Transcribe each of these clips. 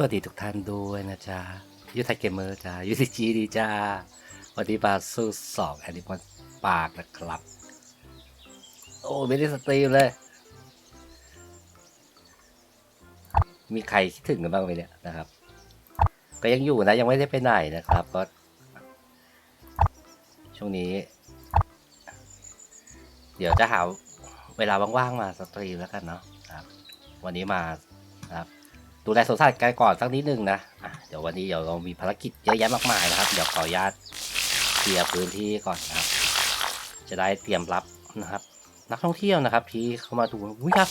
สวัสดีทุกท่านด้วยนะจ๊ะยุทธเกมเมอร์จ้ายุทธจีดีจ้าวันนี้มาสู้สองแอนิมอลปากนะครับ โอ้ไม่ได้สตรีมเลย มีใครคิดถึงกันบ้างไหมเนี่ยนะครับ ก็ยังอยู่นะ ยังไม่ได้ไปไหนนะครับก็ช่วงนี้ เดี๋ยวจะหาเวลาว่างๆมาสตรีมแล้วกันเนาะครับ วันนี้มา ดูแลสวนสัตว์กันก่อนสักนิดนึงนะะเดี๋ยววันนี้เดี๋ยวเรามีภารกิจเยอะแยะมากมายนะครับ เดี๋ยวขออนุญาตเคลียร์พื้นที่ก่อนนะครับ จะได้เตรียมรับนะครับ นักท่องเที่ยวนะครับ ที่เข้ามาดูอุ้ยครับ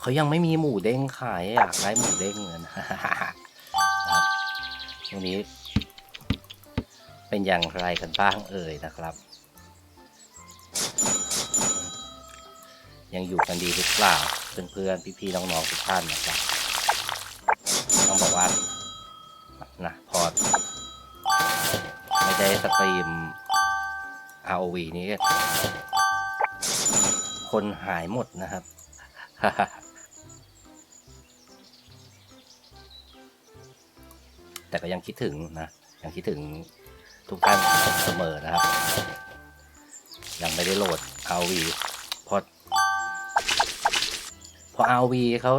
เขายังไม่มีหมูเด้งขายอยากได้หมูเด้งเงินนะครับตรงนี้ เป็นอย่างไรกันบ้างเอ่ยนะครับ ยังอยู่กันดีหรือเปล่า เพื่อนๆพี่ๆน้องๆทุกท่านนะครับต้องบอกว่านะพอไม่ได้สตรีม ROV นี้ คนหายหมดนะครับแต่ก็ยังคิดถึงนะ ยังคิดถึงทุกท่านเสมอนะครับ ยังไม่ได้โหลด ROV เพราะพ อ RV เขา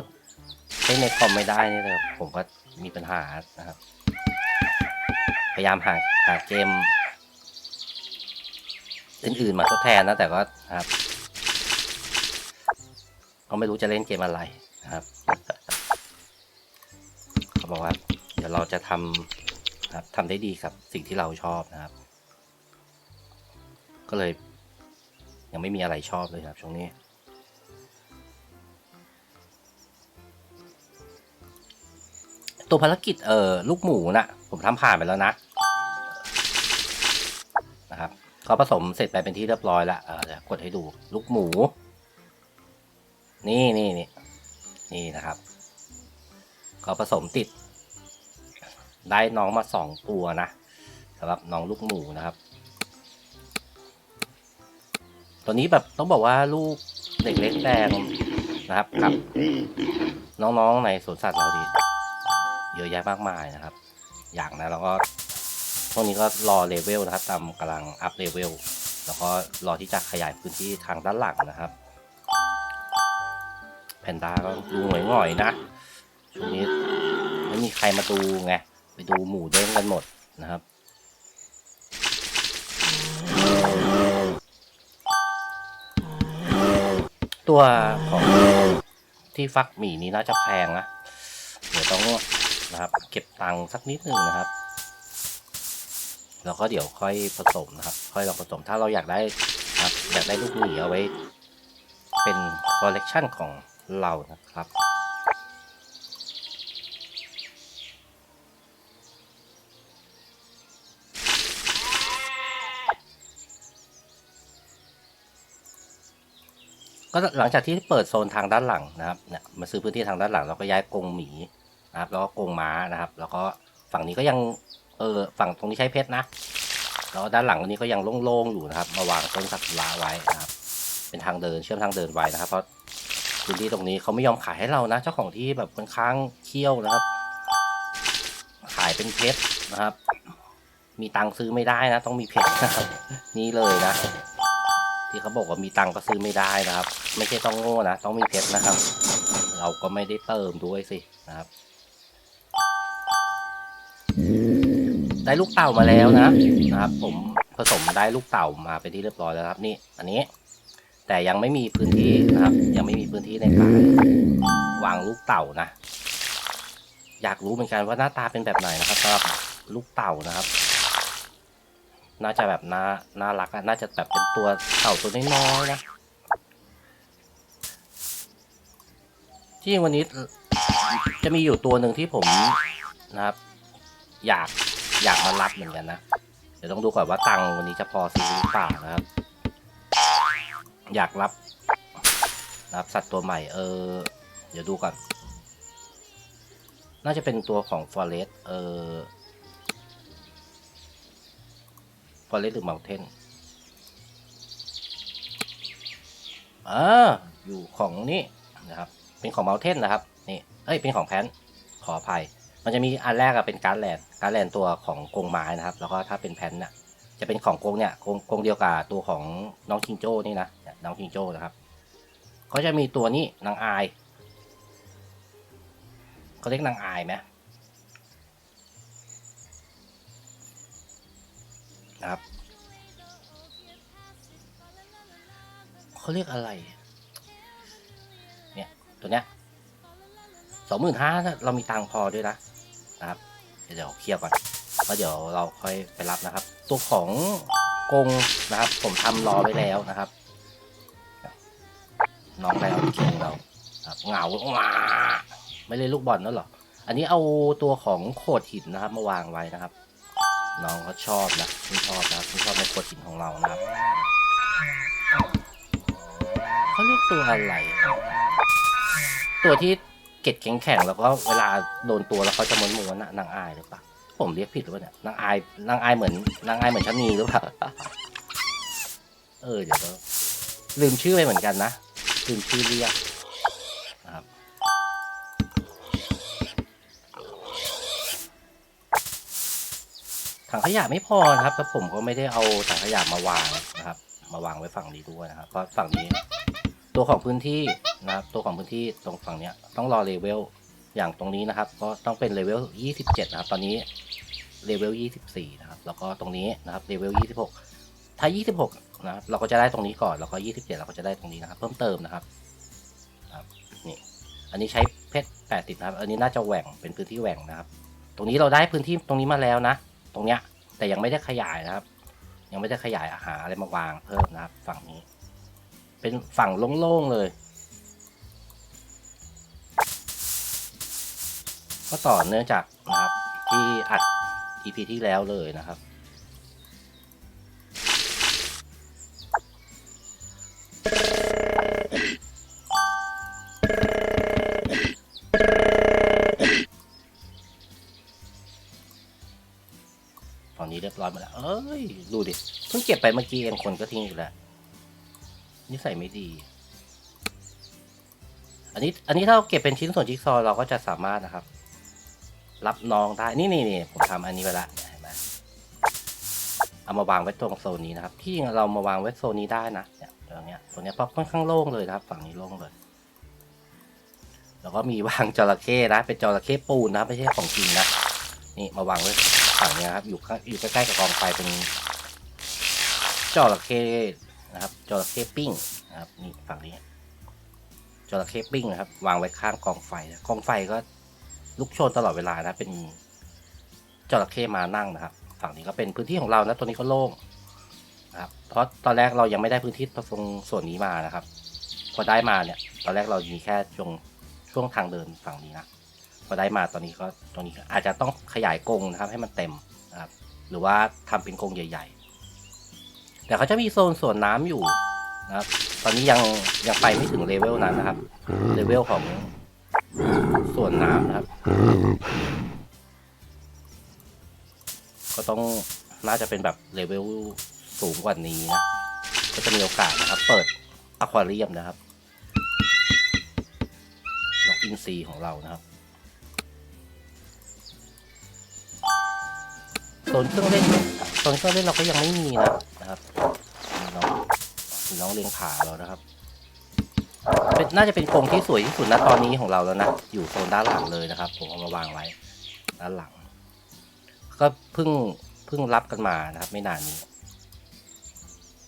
ใช้ในคอมไม่ได้นี่เลยผมก็มีปัญหานะครับ พยายามหาหาเกม อื่นๆมาทดแทนนะแต่ก็ครับก็ไม่รู้จะเล่นเกมอะไรนะครับเขาบอกว่าเดี๋ยวเราจะทำครับทำได้ดีกับ สิ่งที่เราชอบนะครับ ก็เลย ยังไม่มีอะไรชอบเลยครับช่วงนี้ ตัวภารกิจเอ่อลูกหมูนะผมทำผ่านไปแล้วนะนะครับเขาผสมเสร็จไปเป็นที่เรียบร้อยล้วเออจะกดให้ดูลูกหมู นี่นี่นี่นี่นะครับเขาผสมติด ได้น้องมาสองตัวนะสำหรับน้องลูกหมูนะครับ ตัวนี้แบบต้องบอกว่าลูกเด็กเล็กแดงนะครับกับน้องๆในสวนสัตว์เราดี เยอะแยะมากมายนะครับ อย่างนะแล้วก็ช่วงนี้ก็รอเลเวลนะครับตามกำลังอัพเลเวลแล้วก็รอที่จะขยายพื้นที่ทางด้านหลังนะครับแพนด้าก็ดูหง่อยๆนะช่วงนี้ไม่มีใครมาดูไงไปดูหมูเด้งกันหมดนะครับตัวของที่ฟักหมี่นี้น่าจะแพงนะ เดี๋ยวต้อง นะครับ เก็บตังค์สักนิดหนึ่งนะครับแล้วก็เดี๋ยวค่อยผสมนะครับ ค่อยลองผสมถ้าเราอยากได้ครับอยากได้ลูกหมีเอาไว้ เป็นคอลเลกชันของเรานะครับก็หลังจากที่เปิดโซนทางด้านหลังนะครับเนี่ยมาซื้อพื้นที่ทางด้านหลังเราก็ย้ายกรงหมี นะครับ แล้วก็กรงม้านะครับ แล้วก็ฝั่งนี้ก็ยังเออฝั่งตรงนี้ใช้เพชรนะแล้วด้านหลังนี้ก็ยังโล่งๆอยู่นะครับ มาวางต้นสักุระไว้นะครับ เป็นทางเดินเชื่อมทางเดินไว้นะครับ เพราะพื้นที่ตรงนี้เขาไม่ยอมขายให้เรานะ เจ้าของที่แบบค่อนข้างเคี่ยวนะครับ ขายเป็นเพชรนะครับ มีตังค์ซื้อไม่ได้นะ ต้องมีเพชรนะครับ นี่เลยนะ ที่เขาบอกว่ามีตังค์ก็ซื้อไม่ได้นะครับ ไม่ใช่ต้องโง่นะ ต้องมีเพชรนะครับ เราก็ไม่ได้เติมด้วยสินะครับ ได้ลูกเต่ามาแล้วนะนะครับ ผมผสมได้ลูกเต่ามาเป็นที่เรียบร้อยแล้วครับ นี่ อันนี้ แต่ยังไม่มีพื้นที่นะครับ ยังไม่มีพื้นที่ในการวางลูกเต่านะ อยากรู้เหมือนกันว่าหน้าตาเป็นแบบไหนนะครับสำหรับลูกเต่านะครับ น่าจะแบบน่าน่ารักอะน่าจะแบบเป็นตัวเต่าตัวน้อยๆนะที่วันนี้จะมีอยู่ตัวหนึ่งที่ผมนะครับ อยาก อยากมารับเหมือนกันนะ เดี๋ยวต้องดูก่อนว่าตังค์วันนี้จะพอซื้อหรือเปล่านะครับ อยากรับรับสัตว์ตัวใหม่ เออ เดี๋ยวดูก่อน น่าจะเป็นตัวของฟอเรสเออฟอเรสหรือเมลเทนอ่าอยู่ของนี่นะครับ เป็นของเมลเทนนะครับ นี่ เอ้ย เป็นของแพนขออภัย มันจะมีอันแรกอะเป็นการ์ดแลนด์การ์ดแลนด์ตัวของกรงไม้นะครับ แล้วก็ถ้าเป็นแพนเนี่ยจะเป็นของกรงเนี่ยกรงกรงเดียวกับตัวของน้องชิงโจ้นี่นะน้องชิงโจ้นะครับก็จะมีตัวนี้นางอายเขาเรียกนางอายไหมนะครับเขาเรียกอะไร เนี่ย ตัวเนี้ยสองหมื่นห้าเรามีตังพอด้วยนะ นะครับ เดี๋ยวเคลียร์ก่อนแล้วเดี๋ยวเราค่อยไปรับนะครับ ตัวของกรงนะครับ ผมทำรอไว้แล้วนะครับน้องแมวเก่งเราครับเหงาว้าไม่เล่นลูกบอลนั่นหรอ อันนี้เอาตัวของโขดหินนะครับมาวางไว้นะครับ น้องเขาชอบนะคุณชอบนะคุณชอบในโขดหินของเรานะครับเขาเรียกตัวอะไร ตัวที่ เกล็ดแข็งแข็งๆแล้วก็เวลาโดนตัวแล้วเขาจะม้วนๆน่ะนางอายหรือเปล่าผมเรียกผิดหรือเปล่าเนี่ยนางอายนางอายเหมือนนางอายเหมือนชะนีหรือเปล่าเออเดี๋ยวลืมชื่อไปเหมือนกันนะลืมชื่อเรียกนะครับถังขยะไม่พอนะครับแล้วผมก็ไม่ได้เอาถังขยะมาวางนะครับ มาวางไว้ฝั่งนี้ด้วยนะครับเพราะฝั่งนี้ ตัวของพื้นที่นะครับ ตัวของพื้นที่ตรงฝั่งเนี้ยต้องรอเลเวลอย่างตรงนี้นะครับ ก็ต้องเป็นเลเวล 27 นะครับ ตอนนี้เลเวล 24 นะครับ แล้วก็ตรงนี้นะครับเลเวล 26 ถ้า 26 นะครับ เราก็จะได้ตรงนี้ก่อน แล้วก็ 27 เราก็จะได้ตรงนี้นะครับ เพิ่มเติมนะครับครับนี่อันนี้ใช้เพชร 80 นะครับ อันนี้น่าจะแหว่งเป็นพื้นที่แหว่งนะครับ ตรงนี้เราได้พื้นที่ตรงนี้มาแล้วนะ ตรงเนี้ยแต่ยังไม่ได้ขยายนะครับ ยังไม่ได้ขยายอาหารอะไรมาวางเพิ่มนะครับ ฝั่งนี้ เป็นฝั่งโล่งๆเลย ก็ต่อเนื่องจากนะครับที่อัด EP ที่แล้วเลยนะครับฝั่งนี้เรียบร้อยหมาแล้ว เอ้ย ดูดิ เพิ่งเก็บไปเมื่อกี้เองคนก็ทิ้งอีกแล้ว นิสัยไม่ดี อันนี้ อันนี้ถ้าเราเก็บเป็นชิ้นส่วนจิ๊กซอว์เราก็จะสามารถนะครับ รับน้องได้ นี่นี่นี่ผมทำอันนี้ไปละเห็นไหมเอามาวางไว้ตรงโซนนี้นะครับ ที่จริงเรามาวางไว้โซนนี้ได้นะเนี่ยตรงเนี้ยตรงเนี้ยเพราะค่อนข้างโล่งเลยนะครับ ฝั่งนี้โล่งเลย แล้วก็มีวางจระเข้นะ เป็นจระเข้ปูนนะไม่ใช่ของจริงนะ นี่มาวางไว้ฝั่งเนี้ยครับ อยู่ข้างอยู่ใกล้ๆกับกองไฟเป็นจระเข้ นะครับจระเข้ปิ้งนะครับนี่ฝั่งนี้จระเข้ปิ้งนะครับ วางไว้ข้างกองไฟนะกองไฟก็ลุกโชนตลอดเวลานะเป็นจระเข้มานั่งนะครับ ฝั่งนี้ก็เป็นพื้นที่ของเรานะตัวนี้ก็โล่งนะครับเพราะตอนแรกเรายังไม่ได้พื้นที่ตรงส่วนนี้มานะครับ พอได้มาเนี่ย ตอนแรกเรามีแค่ช่วงช่วงทางเดินฝั่งนี้นะพอได้มาตอนนี้ก็ตรงนี้อาจจะต้องขยายกรงนะครับ ให้มันเต็มนะครับ หรือว่าทำเป็นกรงใหญ่ ๆ แต่เขาจะมีโซนสวนน้ำอยู่นะครับ ตอนนี้ยังยังไปไม่ถึงเลเวลนั้นนะครับ เลเวลของสวนน้ำนะครับ ก็ต้องน่าจะเป็นแบบเลเวลสูงกว่านี้นะ ก็จะมีโอกาสนะครับ เปิดอควาเรียมนะครับนกอินทรีของเรานะครับ โซนเครื่องเล่นโซนเครื่องเล่นเราก็ยังไม่มีนะนะครับน้องน้องเลี้ยงผาเรานะครับเป็นน่าจะเป็นกรงที่สวยที่สุดณตอนนี้ของเราแล้วนะอยู่โซนด้านหลังเลยนะครับ ผมเอามาวางไว้ ด้านหลัง ก็เพิ่งเพิ่งรับกันมานะครับ ไม่นานนี้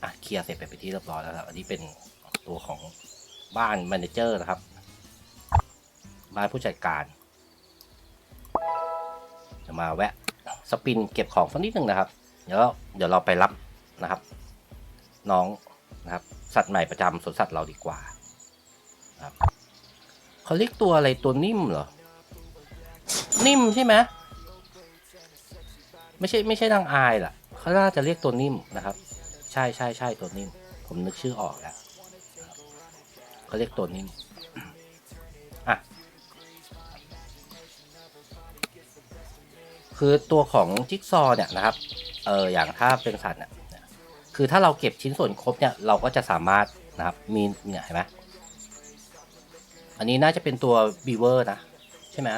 อะเคลียร์เสร็จไปเป็นที่เรียบร้อยแล้วครับอันนี้เป็นตัวของบ้านแมเนเจอร์นะครับ บ้านผู้จัดการ จะมาแวะ สปินเก็บของสักนิดหนึ่งนะครับ เดี๋ยวเดี๋ยวเราไปรับนะครับ น้องนะครับ สัตว์ใหม่ประจำสวนสัตว์เราดีกว่าครับเขาเรียกตัวอะไรตัวนิ่มเหรอ นิ่มใช่ไหมไม่ใช่ไม่ใช่นางอายล่ะเขาน่าจะเรียกตัวนิ่มนะครับ ใช่ใช่ใช่ตัวนิ่ม ผมนึกชื่อออกแล้วเขาเรียกตัวนิ่ม คือตัวของจิ๊กซอว์เนี่ยนะครับเอออย่างถ้าเป็นสัตว์เนี่ยคือถ้าเราเก็บชิ้นส่วนครบเนี่ยเราก็จะสามารถนะครับมีเนี่ยเห็นไหมอันนี้น่าจะเป็นตัวบีเวอร์นะใช่ไหม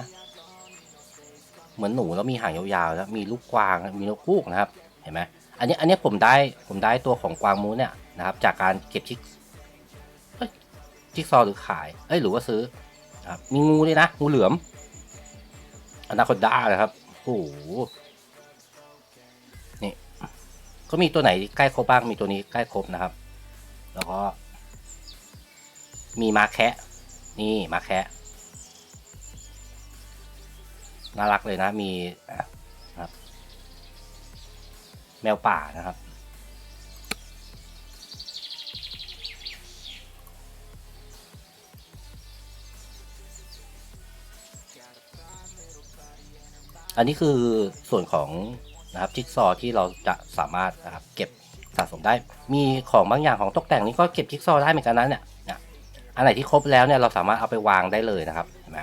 เหมือนหนูแล้วมีหางยาวๆแล้วมีลูกกวางมีนกฮูกนะครับเห็นไหมอันนี้อันนี้ผมได้ผมได้ตัวของกวางมูเนี่ยนะครับจากการเก็บชิกเอ้ยชิกซอว์หรือขายเอ้ยหรือว่าซื้อนะครับมีงูด้วยนะงูเหลือมอนาคอนด้าเลยครับ โหนี่ก็มีตัวไหนใกล้ครบบ้างมีตัวนี้ใกล้ครบนะครับ แล้วก็ มีมาแคะนี่มาแคะน่ารักเลยนะมีนะครับ แมวป่านะครับ อันนี้คือส่วนของนะครับจิ๊กซอที่เราจะสามารถนะครับเก็บสะสมได้ มีของบางอย่างของตกแต่งนี้ก็เก็บจิ๊กซอได้เหมือนกันนะเนี่ยเนี่ยอันไหนที่ครบแล้วเนี่ยเราสามารถเอาไปวางได้เลยนะครับเห็นไหม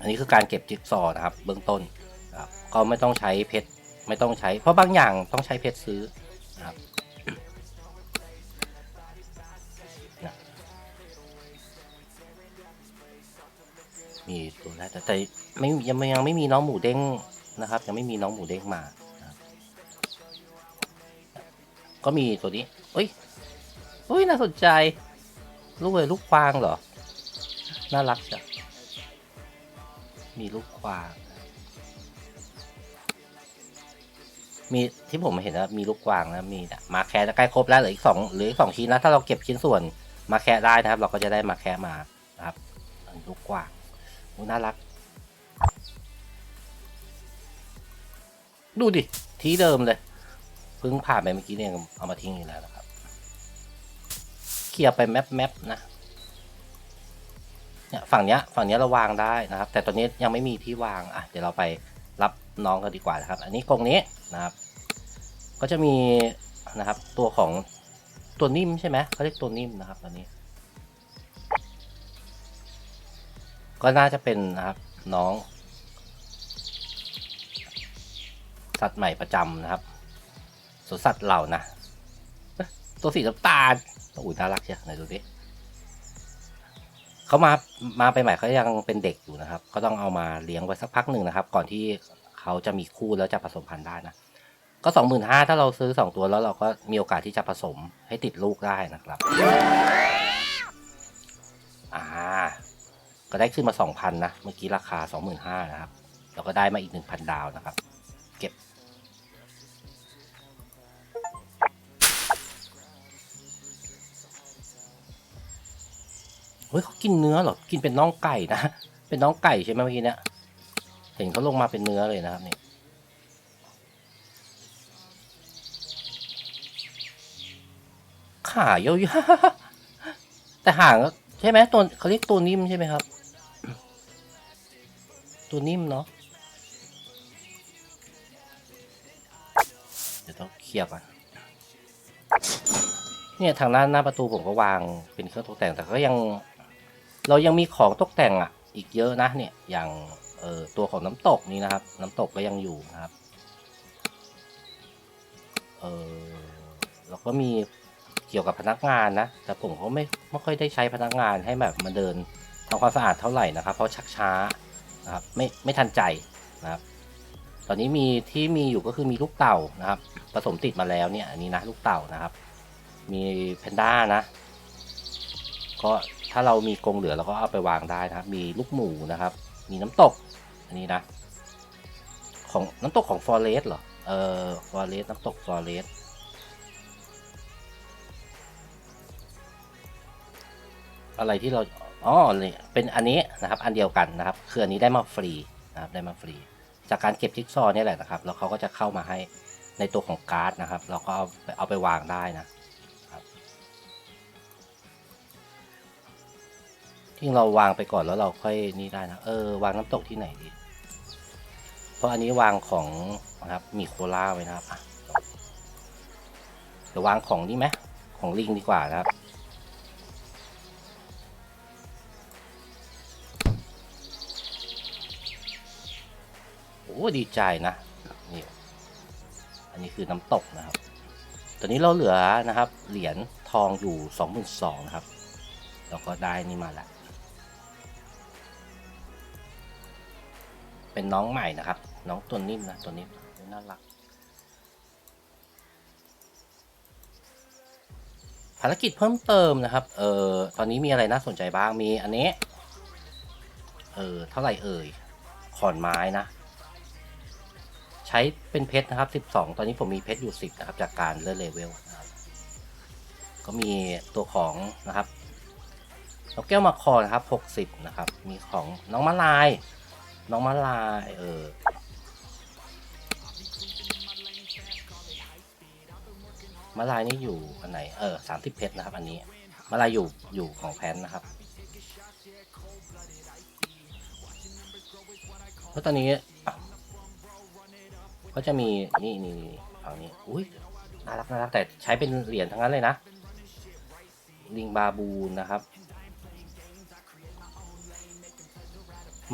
อันนี้คือการเก็บจิ๊กซอนะครับ เบื้องต้นนะครับก็ไม่ต้องใช้เพชรไม่ต้องใช้ เพราะบางอย่างต้องใช้เพชรซื้อ มีตัวแรกแต่แต่ไม่ยังไม่ยังไม่มีน้องหมูเด้งนะครับ ยังไม่มีน้องหมูเด้งมา ก็มีตัวนี้เอ้ยเอ้ยน่าสนใจ ลูกเลยลูกกวางเหรอ น่ารักจ้ะมีลูกกวาง มีที่ผมเห็นนะมีลูกกวางนะมีนะมาแคร์จะใกล้ครบแล้วเหลืออีกสองหลืออีกสองชิ้นนะถ้าเราเก็บชิ้นส่วนมาแคร์ได้นะครับ เราก็จะได้มาแคร์มานะครับลูกกวาง น่ารัก ดูดิ ที่เดิมเลย เพิ่งผ่านไปเมื่อกี้เนี่ยเอามาทิ้งอยู่แล้วนะครับ เคลียร์ไปแมปแมปนะเนี่ยฝั่งเนี้ยฝั่งเนี้ยเราวางได้นะครับ แต่ตอนนี้ยังไม่มีที่วางอะเดี๋ยวเราไปรับน้องกันดีกว่านะครับ อันนี้กรงนี้นะครับ ก็จะมีนะครับตัวของตัวนิ่มใช่ไหมเขาเรียกตัวนิ่มนะครับตอนนี้ ก็น่าจะเป็นนะครับ น้องสัตว์ใหม่ประจำนะครับสวนสัตว์เหล่านะตัวสีน้ำตาลอุ้ยน่ารักเชียวไหนดูดิเขามามาไปใหม่เขายังเป็นเด็กอยู่นะครับ ก็ต้องเอามาเลี้ยงไว้สักพักหนึ่งนะครับ ก่อนที่เขาจะมีคู่แล้วจะผสมพันธุ์ได้นะก็สองหมื่นห้าถ้าเราซื้อสองตัวแล้วเราก็มีโอกาสที่จะผสมให้ติดลูกได้นะครับ ก็ได้ขึ้นมาสองพันนะ เมื่อกี้ราคาสองหมื่นห้านะครับ แล้วก็ได้มาอีกหนึ่งพันดาวนะครับ เก็บ เฮ้ยเขากินเนื้อเหรอ กินเป็นน่องไก่นะ เป็นน่องไก่ใช่ไหมเมื่อกี้เนี่ย เห็นเขาลงมาเป็นเนื้อเลยนะครับนี่ขายาวๆแต่ห่างก็ใช่ไหมตัวเขาเรียกตัวนิ่มใช่ไหมครับ ตัวนิ่มเนาะเดี๋ยวต้องเคลียร์ก่อนเนี่ยทางด้านหน้าประตูผมก็วางเป็นเครื่องตกแต่งแต่ก็ยัง เรายังมีของตกแต่งอะ อีกเยอะนะเนี่ยอย่างเออตัวของน้ำตกนี่นะครับ น้ำตกก็ยังอยู่นะครับเออแล้วก็มีเกี่ยวกับพนักงานนะ แต่ผมก็ไม่ไม่ค่อยได้ใช้พนักงานให้แบบมาเดินทำความสะอาดเท่าไหร่นะครับ เพราะชักช้า นะครับไม่ไม่ทันใจนะครับ ตอนนี้มีที่มีอยู่ก็คือมีลูกเต่านะครับผสมติดมาแล้วเนี่ยอันนี้นะลูกเต่านะครับ มีแพนด้านะ ก็ถ้าเรามีกรงเหลือเราก็เอาไปวางได้นะครับ มีลูกหมูนะครับ มีน้ำตกอันนี้นะของน้ำตกของฟอเรสเหรอเออฟอเรสน้ำตกฟอเรสอะไรที่เรา อ๋อเนี่ยเป็นอันนี้นะครับอันเดียวกันนะครับคืออันนี้ได้มาฟรีนะครับได้มาฟรี จากการเก็บจิ๊กซอว์นี่แหละนะครับแล้วเขาก็จะเข้ามาให้ในตัวของการ์ดนะครับ เราก็เอาไปเอาไปวางได้นะที่เราวางไปก่อนแล้วเราค่อยนี่ได้นะเออวางน้ำตกที่ไหนดี เพราะอันนี้วางของนะครับมีโคล่าไว้นะครับอะเดี๋ยววางของนี่ไหมของลิงดีกว่านะครับ โอ้ดีใจนะนี่อันนี้คือน้ำตกนะครับ ตอนนี้เราเหลือนะครับ เหรียญทองอยู่สองหมื่นสองนะครับ เราก็ได้นี่มาละเป็นน้องใหม่นะครับ น้องตัวนิ่มนะตัวนิ่มน่ารักภารกิจเพิ่มเติมนะครับ เอ่อ ตอนนี้มีอะไรน่าสนใจบ้าง มีอันนี้ เอ่อ เท่าไหร่เอ่ย ขอนไม้นะ ใช้เป็นเพชรนะครับ 12 ตอนนี้ผมมีเพชรอยู่ 10 นะครับ จากการเลื่อนเลเวลนะครับก็มีตัวของนะครับนกแก้วมาคอนะครับ 60 นะครับ มีของน้องมะลาย น้องมะลายเออมาลายนี่อยู่อันไหน เออสามสิบเพชรนะครับ อันนี้มาลายอยู่อยู่ของแพนนะครับเพราะตอนนี้ ก็จะมีนี่นี่นี่ฝั่งนี้อุ้ยน่ารักน่ารักแต่ใช้เป็นเหรียญทั้งนั้นเลยนะลิงบาบูนนะครับ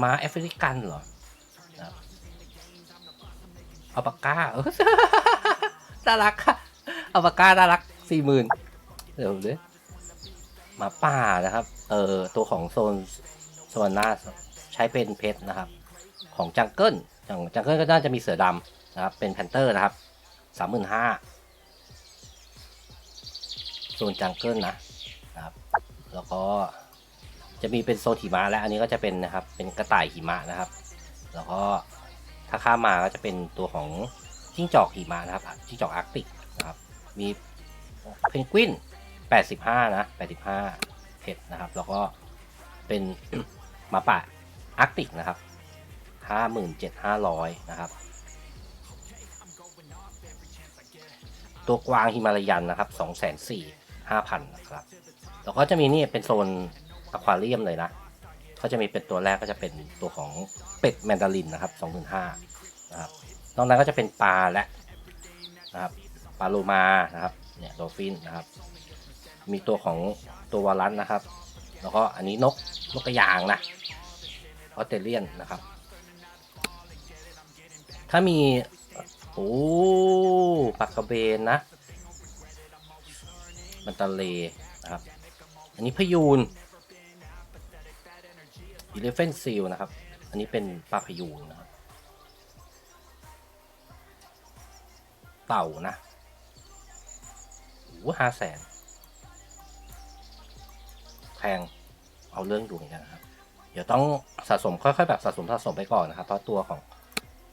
ม้าแอฟริกันเหรอนะครับอัลปาก้าน่ารักค่ะอัลปาก้าน่ารักสี่หมื่นเดี๋ยวเลยหมาป่านะครับ เออตัวของโซนโซนหน้าใช้เป็นเพชรนะครับ ของจังเกิลอย่างจังเกิลก็น่าจะมีเสือดำ นะครับเป็นแพนเตอร์นะครับสามหมื่นห้าโซนจังเกิลนะนะครับ แล้วก็จะมีเป็นโซนหิมะและอันนี้ก็จะเป็นนะครับเป็นกระต่ายหิมะนะครับ แล้วก็ถ้าข้ามมาก็จะเป็นตัวของจิ้งจอกหิมะนะครับจิ้งจอกอาร์กติกนะครับ มีเพนกวิน85 นะ 85เพชรนะครับ แล้วก็เป็นหมาป่าอาร์กติกนะครับ 57,500 นะครับ ตัวกวางฮิมาลายันนะครับ204,000 5,000นะครับ แล้วก็จะมีนี่เป็นโซนอควาเรียมเลยนะ ก็จะมีเป็นตัวแรกก็จะเป็นตัวของเป็ดแมนดารินนะครับ25,000นะครับ นอกนั้นก็จะเป็นปลาและนะครับปลาโลมานะครับเนี่ยโดฟินนะครับ มีตัวของตัววาลันนะครับ แล้วก็อันนี้นกนกกระยางนะออสเตรเลียนนะครับ ถ้ามี โอ้ปากกระเบนนะ มันตะเลนะครับ อันนี้พยูน e l e p h a n t seal นะครับ อันนี้เป็นปลาพยูนนะครับ เต่านะโอ้ห้าแสนแพงเอาเรื่องอยู่เหมือนกันนะครับ เดี๋ยวต้องสะสมค่อยๆแบบสะสมสะสมไปก่อนนะครับ เพราะตัวของ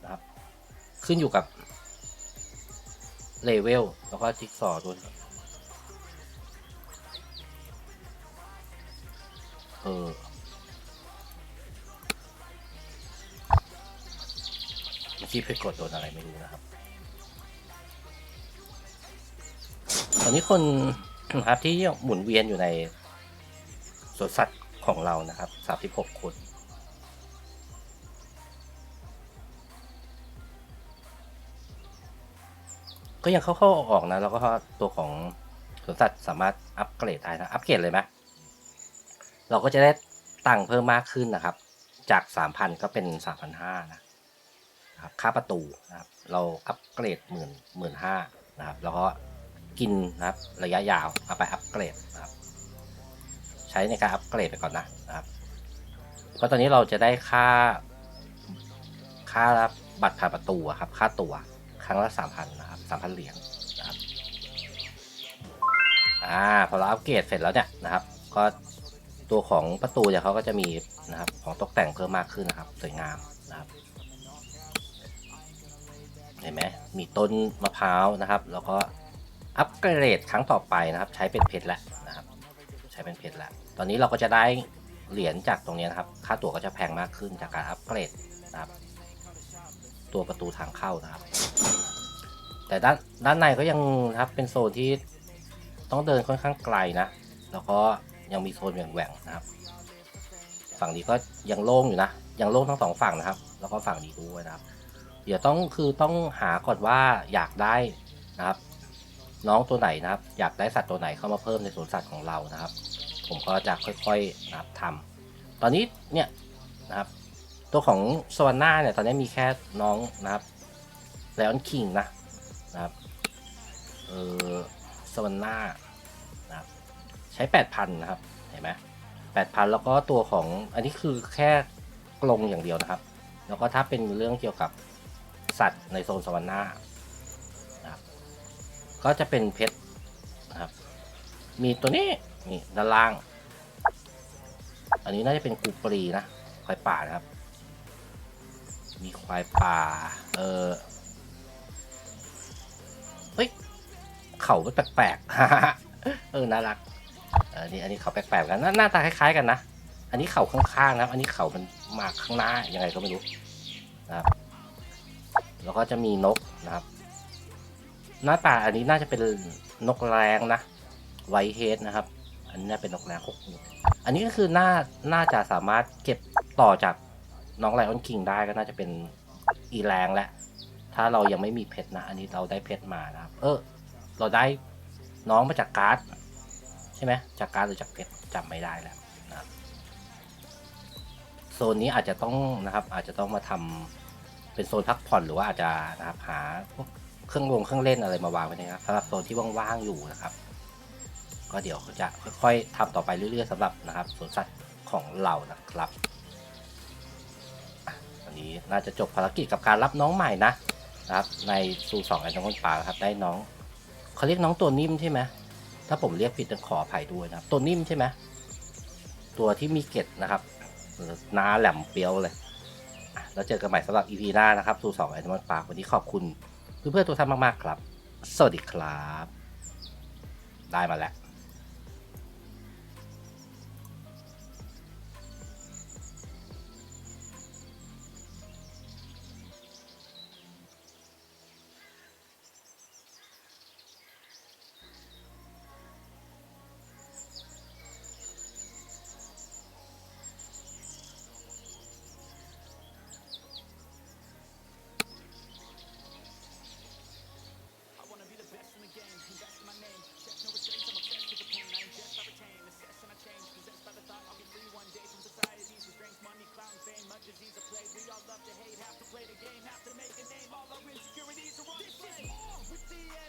นะครับ ขึ้นอยู่กับ เลเวล แล้วก็จิ๊กซอว์ด้วยเออเมื่อกี้ไปกดโดนอะไรไม่รู้นะครับ ตอนนี้คนนะครับที่หมุนเวียนอยู่ในสวนสัตว์ของเรานะครับ 36 คน ก็ยังเข้าๆออกๆนะ แล้วก็ตัวของสวนสัตว์สามารถอัปเกรดได้นะ อัปเกรดเลยไหมเราก็จะได้ตังค์เพิ่มมากขึ้นนะครับ จาก 3,000 ก็เป็น 3,500นะนะครับค่าประตูนะครับ เราอัปเกรดหมื่นหมื่นห้านะครับ แล้วก็กินนะครับระยะยาวเอาไปอัปเกรดนะครับ ใช้ในการอัปเกรดไปก่อนนะนะครับ เพราะตอนนี้เราจะได้ค่า ค่าบัตรผ่านประตูครับ ค่าตัวครั้งละสามพันนะครับ สามพันเหรียญนะครับอ่าพอเราอัปเกรดเสร็จแล้วเนี่ยนะครับ ก็ตัวของประตูเนี่ยเขาก็จะมีนะครับของตกแต่งเพิ่มมากขึ้นนะครับ สวยงามนะครับเห็นไหมมีต้นมะพร้าวนะครับ แล้วก็อัปเกรดครั้งต่อไปนะครับ ใช้เป็นเพชรแล้วนะครับ ใช้เป็นเพชรแล้วตอนนี้เราก็จะได้เหรียญจากตรงนี้นะครับ ค่าตั๋วก็จะแพงมากขึ้นจากการอัปเกรดนะครับ ตัวประตูทางเข้านะครับ แต่ด้านด้านในก็ยังนะครับเป็นโซนที่ต้องเดินค่อนข้างไกลนะ แล้วก็ยังมีโซนแหว่งๆนะครับ ฝั่งนี้ก็ยังโล่งอยู่นะ ยังโล่งทั้งสองฝั่งนะครับ แล้วก็ฝั่งนี้ด้วยนะครับ เดี๋ยวต้องคือต้องหาก่อนว่าอยากได้นะครับ น้องตัวไหนนะครับ อยากได้สัตว์ตัวไหนเข้ามาเพิ่มในสวนสัตว์ของเรานะครับ ผมก็จะค่อยๆนะครับทำตอนนี้เนี่ยนะครับ ตัวของสวาน่าเนี่ยตอนนี้มีแค่น้องนะครับไลออนคิงนะ เออสวาน่านะครับใช้แปดพันนะครับ เห็นไหมแปดพันแล้วก็ตัวของอันนี้คือแค่กรงอย่างเดียวนะครับ แล้วก็ถ้าเป็นเรื่องเกี่ยวกับสัตว์ในโซนสวรรค์นานะครับก็จะเป็นเพชรนะครับ มีตัวนี้นี่ด้านล่าง อันนี้น่าจะเป็นกูปรีนะควายป่านะครับ มีควายป่า เออ เข่ามันแปลกๆเออน่ารักออนี่อันนี้เข่าแปลกๆกันหน้าตาคล้ายๆกันนะอันนี้เข่าข้างๆนะอันนี้เข่ามันมาข้างหน้ายังไงก็ไม่รู้นะครับ แล้วก็จะมีนกนะครับ หน้าตาอันนี้น่าจะเป็นนกแรงนะไวเฮดนะครับ อันนี้เป็นนกแรงหกอันนี้ก็คือน่าน่าจะสามารถเก็บต่อจากน้องไลออนคิงได้ก็น่าจะเป็นอีแรงแหละถ้าเรายังไม่มีเพชรนะ อันนี้เราได้เพชรมานะครับ เออ เราได้น้องมาจากการ์ดใช่ไหมจากการ์ดหรือจากเพชรจำไม่ได้แล้วนะครับโซนนี้อาจจะต้องนะครับ อาจจะต้องมาทำเป็นโซนพักผ่อนหรือว่าอาจจะนะครับหาพวกเครื่องลงเครื่องเล่นอะไรมาวางไว้นะครับสำหรับโซนที่ว่างๆอยู่นะครับ ก็เดี๋ยวจะค่อยๆทำต่อไปเรื่อยๆสำหรับนะครับสวนสัตว์ของเรานะครับวันนี้น่าจะจบภารกิจกับการรับน้องใหม่นะนะครับในซูสองไอ้น้องคนป่าครับได้น้อง เขาเรียกน้องตัวนิ่มใช่ไหมถ้าผมเรียกผิดต้องขออภัยด้วยนะครับ ตัวนิ่มใช่ไหมตัวที่มีเกล็ดนะครับน้าแหลมเปียวเลยแล้วเจอกันใหม่สำหรับ EP หน้านะครับทูสองไอ้น้อนป่าวันนี้ขอบคุณเพื่อนๆทุกท่านมากๆครับ สวัสดีครับ ได้มาแล้ว